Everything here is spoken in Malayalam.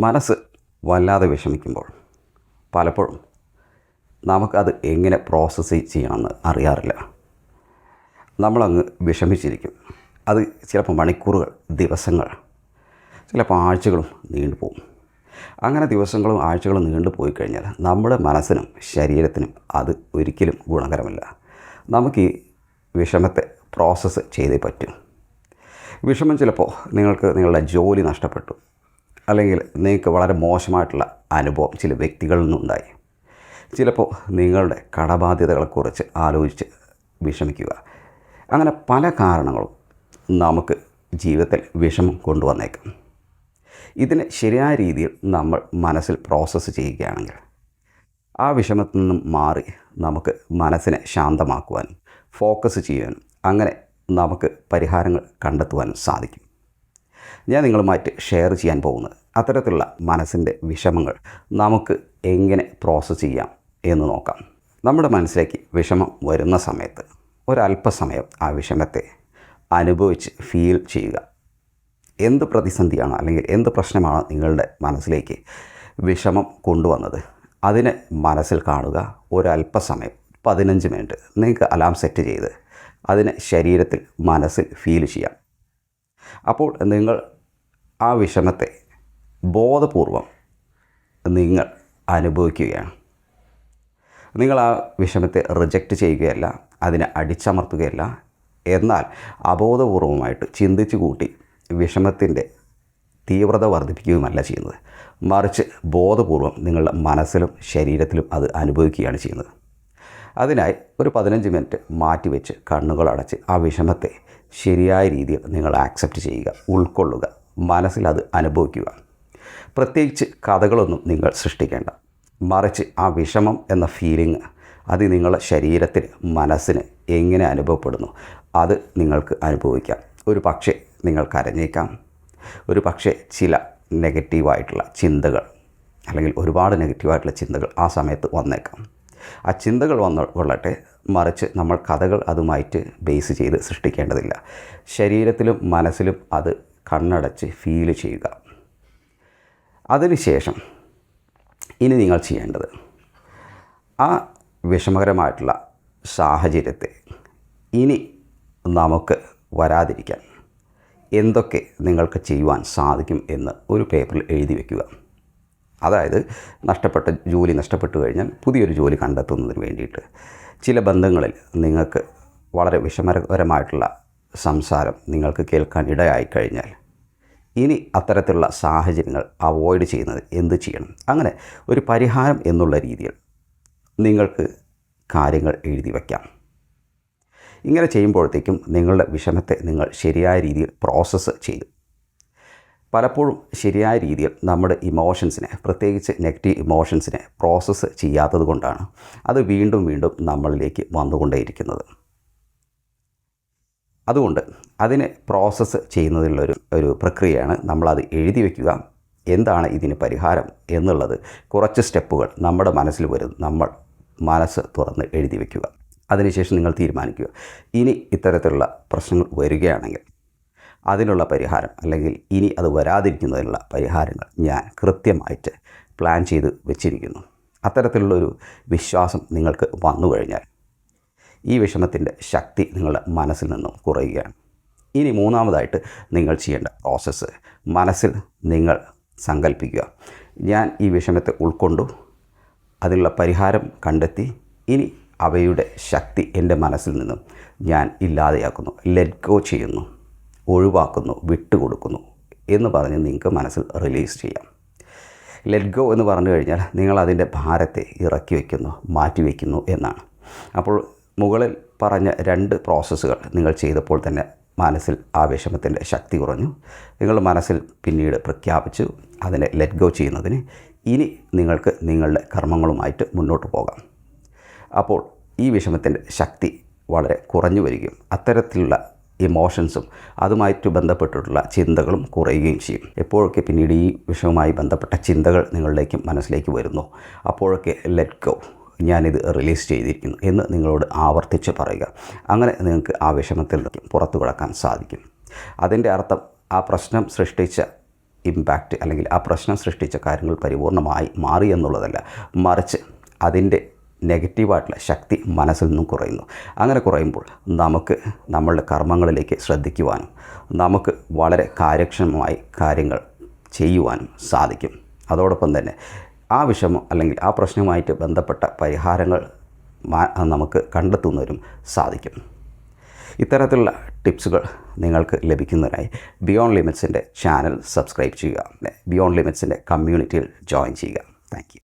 മനസ്സ് വല്ലാതെ വിഷമിക്കുമ്പോൾ പലപ്പോഴും നമുക്കത് എങ്ങനെ പ്രോസസ്സ് ചെയ്യണമെന്ന് അറിയാറില്ല. നമ്മളങ്ങ് വിഷമിച്ചിരിക്കും. അത് ചിലപ്പോൾ മണിക്കൂറുകൾ ദിവസങ്ങൾ ചിലപ്പോൾ ആഴ്ചകളും നീണ്ടുപോകും അങ്ങനെ ദിവസങ്ങളും ആഴ്ചകളും നീണ്ടു പോയി കഴിഞ്ഞാൽ നമ്മുടെ മനസ്സിനും ശരീരത്തിനും അത് ഒരിക്കലും ഗുണകരമല്ല. നമുക്ക് ഈ വിഷമത്തെ പ്രോസസ്സ് ചെയ്തേ പറ്റും. വിഷമം ചിലപ്പോൾ നിങ്ങൾക്ക് നിങ്ങളുടെ ജോലി നഷ്ടപ്പെട്ടു. അല്ലെങ്കിൽ നിങ്ങൾക്ക് വളരെ മോശമായിട്ടുള്ള അനുഭവം ചില വ്യക്തികളിൽ നിന്നുണ്ടായി. ചിലപ്പോൾ നിങ്ങളുടെ കടബാധ്യതകളെക്കുറിച്ച് ആലോചിച്ച് വിഷമിക്കുക. അങ്ങനെ പല കാരണങ്ങളും നമുക്ക് ജീവിതത്തിൽ വിഷമം കൊണ്ടുവന്നേക്കാം. ഇതിനെ ശരിയായ രീതിയിൽ നമ്മൾ മനസ്സിൽ പ്രോസസ്സ് ചെയ്യുകയാണെങ്കിൽ ആ വിഷമത്തിൽ നിന്നും മാറി നമുക്ക് മനസ്സിനെ ശാന്തമാക്കുവാനും ഫോക്കസ് ചെയ്യാനും അങ്ങനെ നമുക്ക് പരിഹാരങ്ങൾ കണ്ടെത്തുവാനും സാധിക്കും. ഞാൻ നിങ്ങളുമായിട്ട് ഷെയർ ചെയ്യാൻ പോകുന്നത്. അത്തരത്തിലുള്ള മനസ്സിന്റെ വിഷമങ്ങൾ നമുക്ക് എങ്ങനെ പ്രോസസ്സ് ചെയ്യാം എന്ന് നോക്കാം. നമ്മുടെ മനസ്സിലേക്ക് വിഷമം വരുന്ന സമയത്ത് ഒരല്പസമയം ആ വിഷമത്തെ അനുഭവിച്ച് ഫീൽ ചെയ്യുക. എന്ത് പ്രതിസന്ധിയാണ് അല്ലെങ്കിൽ എന്ത് പ്രശ്നമാണ് നിങ്ങളുടെ മനസ്സിലേക്ക് വിഷമം കൊണ്ടുവന്നത്? അതിനെ മനസ്സിൽ കാണുക ഒരല്പസമയം പതിനഞ്ച് മിനിറ്റ് നിങ്ങൾക്ക് അലാം സെറ്റ് ചെയ്ത് അതിനെ ശരീരത്തിൽ മനസ്സിൽ ഫീൽ ചെയ്യാം. അപ്പോൾ നിങ്ങൾ ആ വിഷമത്തെ ബോധപൂർവം നിങ്ങൾ അനുഭവിക്കുകയാണ്. നിങ്ങൾ ആ വിഷമത്തെ റിജക്റ്റ് ചെയ്യുകയല്ല അതിനെ അടിച്ചമർത്തുകയല്ല. എന്നാൽ അബോധപൂർവമായിട്ട് ചിന്തിച്ചു കൂട്ടി വിഷമത്തിന്റെ തീവ്രത വർദ്ധിപ്പിക്കുകയുമല്ല ചെയ്യുന്നത്. മറിച്ച് ബോധപൂർവം നിങ്ങളുടെ മനസ്സിലും ശരീരത്തിലും അത് അനുഭവിക്കുകയാണ് ചെയ്യുന്നത്. അതിനായി ഒരു പതിനഞ്ച് മിനിറ്റ് മാറ്റിവെച്ച് കണ്ണുകൾ അടച്ച് ആ വിഷമത്തെ ശരിയായ രീതിയിൽ നിങ്ങൾ ആക്സെപ്റ്റ് ചെയ്യുക ഉൾക്കൊള്ളുക മനസ്സിൽ അത് അനുഭവിക്കുക. പ്രത്യേകിച്ച് കഥകളൊന്നും നിങ്ങൾ സൃഷ്ടിക്കേണ്ട. മറിച്ച് ആ വിഷമം എന്ന ഫീലിംഗ് അത് നിങ്ങളുടെ ശരീരത്തിന് മനസ്സിന് എങ്ങനെ അനുഭവപ്പെടുന്നു അത് നിങ്ങൾക്ക് അനുഭവിക്കാം. ഒരു പക്ഷേ നിങ്ങൾ കരഞ്ഞേക്കാം. ഒരു പക്ഷേ ചില നെഗറ്റീവായിട്ടുള്ള ചിന്തകൾ അല്ലെങ്കിൽ ഒരുപാട് നെഗറ്റീവായിട്ടുള്ള ചിന്തകൾ ആ സമയത്ത് വന്നേക്കാം. ആ ചിന്തകൾ വന്ന കൊള്ളട്ടെ മറിച്ച് നമ്മൾ കഥകൾ അതുമായിട്ട് ബേസ് ചെയ്ത് സൃഷ്ടിക്കേണ്ടതില്ല. ശരീരത്തിലും മനസ്സിലും അത് കണ്ണടച്ച് ഫീൽ ചെയ്യുക. അതിനുശേഷം ഇനി നിങ്ങൾ ചെയ്യേണ്ടത് ആ വിഷമകരമായിട്ടുള്ള സാഹചര്യത്തെ ഇനി നമുക്ക് വരാതിരിക്കാൻ എന്തൊക്കെ നിങ്ങൾക്ക് ചെയ്യുവാൻ സാധിക്കും എന്ന് ഒരു പേപ്പറിൽ എഴുതി വയ്ക്കുക അതായത് നഷ്ടപ്പെട്ട ജോലി നഷ്ടപ്പെട്ടു കഴിഞ്ഞാൽ പുതിയൊരു ജോലി കണ്ടെത്തുന്നതിന് വേണ്ടിയിട്ട് ചില ബന്ധങ്ങളിൽ നിങ്ങൾക്ക് വളരെ വിഷമകരമായിട്ടുള്ള സംസാരം നിങ്ങൾക്ക് കേൾക്കാൻ ഇടയായി കഴിഞ്ഞാൽ ഇനി അത്തരത്തിലുള്ള സാഹചര്യങ്ങൾ അവോയ്ഡ് ചെയ്യുന്നത് എന്ത് ചെയ്യണം? അങ്ങനെ ഒരു പരിഹാരം എന്നുള്ള രീതിയിൽ നിങ്ങൾക്ക് കാര്യങ്ങൾ എഴുതി വയ്ക്കാം. ഇങ്ങനെ ചെയ്യുമ്പോഴത്തേക്കും നിങ്ങളുടെ വിഷമത്തെ നിങ്ങൾ ശരിയായ രീതിയിൽ പ്രോസസ്സ് ചെയ്തു. പലപ്പോഴും ശരിയായ രീതിയിൽ നമ്മുടെ ഇമോഷൻസിനെ പ്രത്യേകിച്ച് നെഗറ്റീവ് ഇമോഷൻസിനെ പ്രോസസ്സ് ചെയ്യാത്തത് കൊണ്ടാണ് അത് വീണ്ടും വീണ്ടും നമ്മളിലേക്ക് വന്നുകൊണ്ടേയിരിക്കുന്നത്. അതുകൊണ്ട് അതിനെ പ്രോസസ്സ് ചെയ്യുന്നതിലുള്ളൊരു ഒരു പ്രക്രിയയാണ് നമ്മളത് എഴുതി വയ്ക്കുക എന്താണ് ഇതിന് പരിഹാരം എന്നുള്ളത് കുറച്ച് സ്റ്റെപ്പുകൾ നമ്മുടെ മനസ്സിൽ വരും. നമ്മൾ മനസ്സ് തുറന്ന് എഴുതി വയ്ക്കുക അതിനുശേഷം നിങ്ങൾ തീരുമാനിക്കുക. ഇനി ഇത്തരത്തിലുള്ള പ്രശ്നങ്ങൾ വരികയാണെങ്കിൽ അതിനുള്ള പരിഹാരം അല്ലെങ്കിൽ ഇനി അത് വരാതിരിക്കുന്നതിനുള്ള പരിഹാരങ്ങൾ ഞാൻ കൃത്യമായിട്ട് പ്ലാൻ ചെയ്ത് വെച്ചിരിക്കുന്നു. അത്തരത്തിലുള്ളൊരു വിശ്വാസം നിങ്ങൾക്ക് വന്നു കഴിഞ്ഞാൽ ഈ വിഷമത്തിന്റെ ശക്തി നിങ്ങളുടെ മനസ്സിൽ നിന്നും കുറയുകയാണ്. ഇനി മൂന്നാമതായിട്ട് നിങ്ങൾ ചെയ്യേണ്ട പ്രോസസ്സ് മനസ്സിൽ നിങ്ങൾ സങ്കല്പിക്കുക ഞാൻ ഈ വിഷമത്തെ ഉൾക്കൊണ്ടു അതിനുള്ള പരിഹാരം കണ്ടെത്തി ഇനി അവയുടെ ശക്തി എന്റെ മനസ്സിൽ നിന്നും ഞാൻ ഇല്ലാതെയാക്കുന്നു ലെറ്റ് ഗോ ചെയ്യുന്നു. ഒഴിവാക്കുന്നു വിട്ടുകൊടുക്കുന്നു എന്ന് പറഞ്ഞ് നിങ്ങൾക്ക് മനസ്സിൽ റിലീസ് ചെയ്യാം. ലെറ്റ് ഗോ എന്ന് പറഞ്ഞു കഴിഞ്ഞാൽ നിങ്ങൾ അതിന്റെ ഭാരത്തെ ഇറക്കി വയ്ക്കുന്നു മാറ്റി വയ്ക്കുന്നു എന്നാണ്. അപ്പോൾ മുകളിൽ പറഞ്ഞ രണ്ട് പ്രോസസ്സുകൾ നിങ്ങൾ ചെയ്തപ്പോൾ തന്നെ മനസ്സിൽ ആ വിഷമത്തിന്റെ ശക്തി കുറഞ്ഞു. നിങ്ങൾ മനസ്സിൽ പിന്നീട് പ്രഖ്യാപിച്ചു അതിനെ ലെറ്റ് ഗോ ചെയ്യുന്നതിന്. ഇനി നിങ്ങൾക്ക് നിങ്ങളുടെ കർമ്മങ്ങളുമായിട്ട് മുന്നോട്ട് പോകാം. അപ്പോൾ ഈ വിഷമത്തിന്റെ ശക്തി വളരെ കുറഞ്ഞു വരികയും അത്തരത്തിലുള്ള ഇമോഷൻസും അതുമായിട്ട് ബന്ധപ്പെട്ടിട്ടുള്ള ചിന്തകളും കുറയുകയും ചെയ്യും. എപ്പോഴൊക്കെ പിന്നീട് ഈ വിഷയവുമായി ബന്ധപ്പെട്ട ചിന്തകൾ നിങ്ങളിലേക്ക് മനസ്സിലേക്ക് വരുന്നു അപ്പോഴൊക്കെ ലെറ്റ് ഗോ ഞാനിത് റിലീസ് ചെയ്തിരിക്കുന്നു എന്ന് നിങ്ങളോട് ആവർത്തിച്ച് പറയുക. അങ്ങനെ നിങ്ങൾക്ക് ആ വിഷമത്തിൽ പുറത്തു കിടക്കാൻ സാധിക്കും. അതിന്റെ അർത്ഥം ആ പ്രശ്നം സൃഷ്ടിച്ച ഇമ്പാക്റ്റ് അല്ലെങ്കിൽ ആ പ്രശ്നം സൃഷ്ടിച്ച കാര്യങ്ങൾ പരിപൂർണമായി മാറി എന്നുള്ളതല്ല. മറിച്ച് അതിന്റെ നെഗറ്റീവായിട്ടുള്ള ശക്തി മനസ്സിൽ നിന്നും കുറയുന്നു. അങ്ങനെ കുറയുമ്പോൾ നമുക്ക് നമ്മളുടെ കർമ്മങ്ങളിലേക്ക് ശ്രദ്ധിക്കുവാനും നമുക്ക് വളരെ കാര്യക്ഷമമായി കാര്യങ്ങൾ ചെയ്യുവാനും സാധിക്കും. അതോടൊപ്പം തന്നെ ആ വിഷമം അല്ലെങ്കിൽ ആ പ്രശ്നവുമായിട്ട് ബന്ധപ്പെട്ട പരിഹാരങ്ങൾ നമുക്ക് കണ്ടെത്തുന്നതിനും സാധിക്കും. ഇത്തരത്തിലുള്ള ടിപ്സുകൾ നിങ്ങൾക്ക് ലഭിക്കുന്നതിനായി ബിയോണ്ട് ലിമിറ്റ്സിന്റെ ചാനൽ സബ്സ്ക്രൈബ് ചെയ്യുക. ബിയോണ്ട് ലിമിറ്റ്സിന്റെ കമ്മ്യൂണിറ്റിയിൽ ജോയിൻ ചെയ്യുക. താങ്ക്